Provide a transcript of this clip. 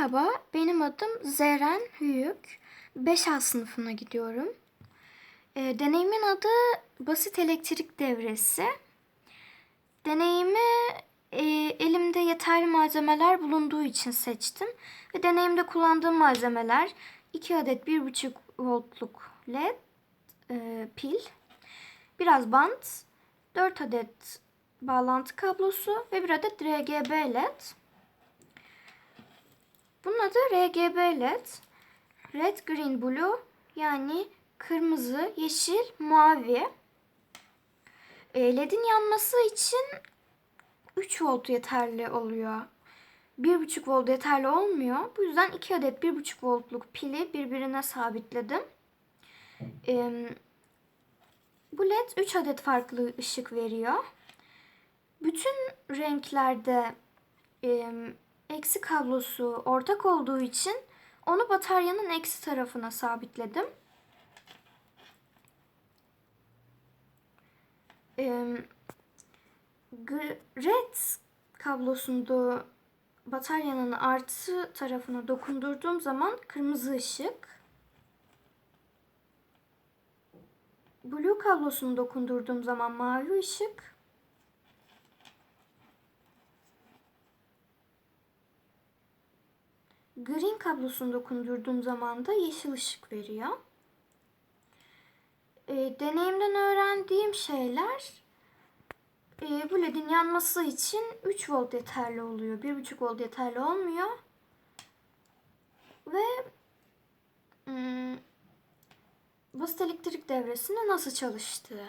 Merhaba, benim adım Zeren Hüyük. 5A sınıfına gidiyorum. Ee, deneyimin adı basit elektrik devresi. Deneyimi e, elimde yeterli malzemeler bulunduğu için seçtim. Ve deneyimde kullandığım malzemeler 2 adet 1,5 voltluk led e, pil, biraz bant, 4 adet bağlantı kablosu ve bir adet RGB led. Bunun adı RGB LED. Red, Green, Blue yani kırmızı, yeşil, mavi. E, LED'in yanması için 3 volt yeterli oluyor. 1,5 volt yeterli olmuyor. Bu yüzden 2 adet 1,5 voltluk pili birbirine sabitledim. Bu led 3 adet farklı ışık veriyor. Bütün renklerde eksi kablosu ortak olduğu için onu bataryanın eksi tarafına sabitledim. Red kablosunda bataryanın artı tarafına dokundurduğum zaman kırmızı ışık. Blue kablosunu dokundurduğum zaman mavi ışık. Green kablosunu dokundurduğum zaman da yeşil ışık veriyor. E, deneyimden öğrendiğim şeyler e, bu ledin yanması için 3 volt yeterli oluyor. 1,5 volt yeterli olmuyor. Ve hmm, basit elektrik devresinin nasıl çalıştığı.